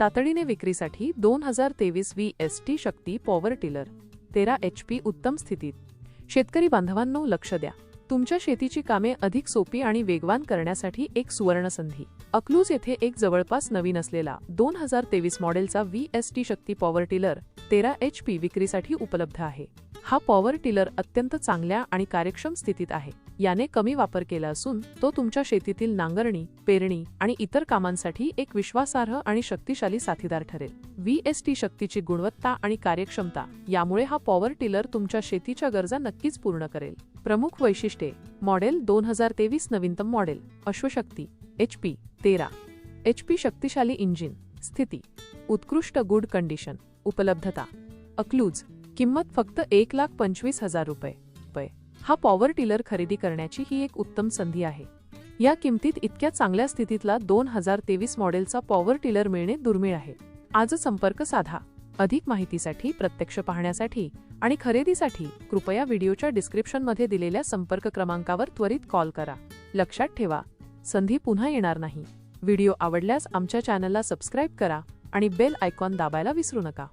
तातडीने विक्रीसाठी दोन हजार तेवीस V S T Shakti power tiller तेरा एच पी उत्तम स्थितीत. शेतकरी बांधवांनो लक्ष द्या. तुमच्या शेतीची कामे अधिक सोपी आणि वेगवान करण्यासाठी एक सुवर्णसंधी. अकलूज येथे एक जवळपास नवीन असलेला दोन हजार तेवीस मॉडेलचा V S T Shakti power tiller तेरा एच पी विक्रीसाठी उपलब्ध आहे. हा पॉवर टिलर अत्यंत चांगल्या आणि कार्यक्षम स्थितीत आहे. याने कमी वापर केला असून तो तुमच्या शेतीतील नांगरणी पेरणी आणि इतर कामांसाठी एक विश्वासार्ह आणि शक्तिशाली साथीदार ठरेल. व्ही एस टी शक्तीची गुणवत्ता आणि कार्यक्षमता यामुळे हा पॉवर टिलर तुमच्या शेतीच्या गरजा नक्कीच पूर्ण करेल. प्रमुख वैशिष्ट्ये मॉडेल दोन हजार तेवीस नवीनतम मॉडेल अश्वशक्ती एच पी तेरा. एच पी शक्तिशाली इंजिन स्थिती उत्कृष्ट गुड कंडिशन उपलब्धता. अक्लूज किंमत फक्त एक लाख पंचवीस हजार रुपये. हा पॉवर टिलर खरेदी करण्याची ही एक उत्तम संधी आहे. या किमतीत इतक्या चांगल्या स्थितीतला दोन हजार तेवीस मॉडेलचा पॉवर टिलर मिळणे दुर्मिळ आहे. आज संपर्क साधा. अधिक माहितीसाठी प्रत्यक्ष पाहण्यासाठी आणि खरेदीसाठी कृपया व्हिडिओच्या डिस्क्रिप्शनमध्ये दिलेल्या संपर्क क्रमांकावर त्वरित कॉल करा. लक्षात ठेवा संधी पुन्हा येणार नाही. व्हिडिओ आवडल्यास आमच्या चॅनलला सबस्क्राईब करा आणि बेल आयकॉन दाबायला विसरू नका.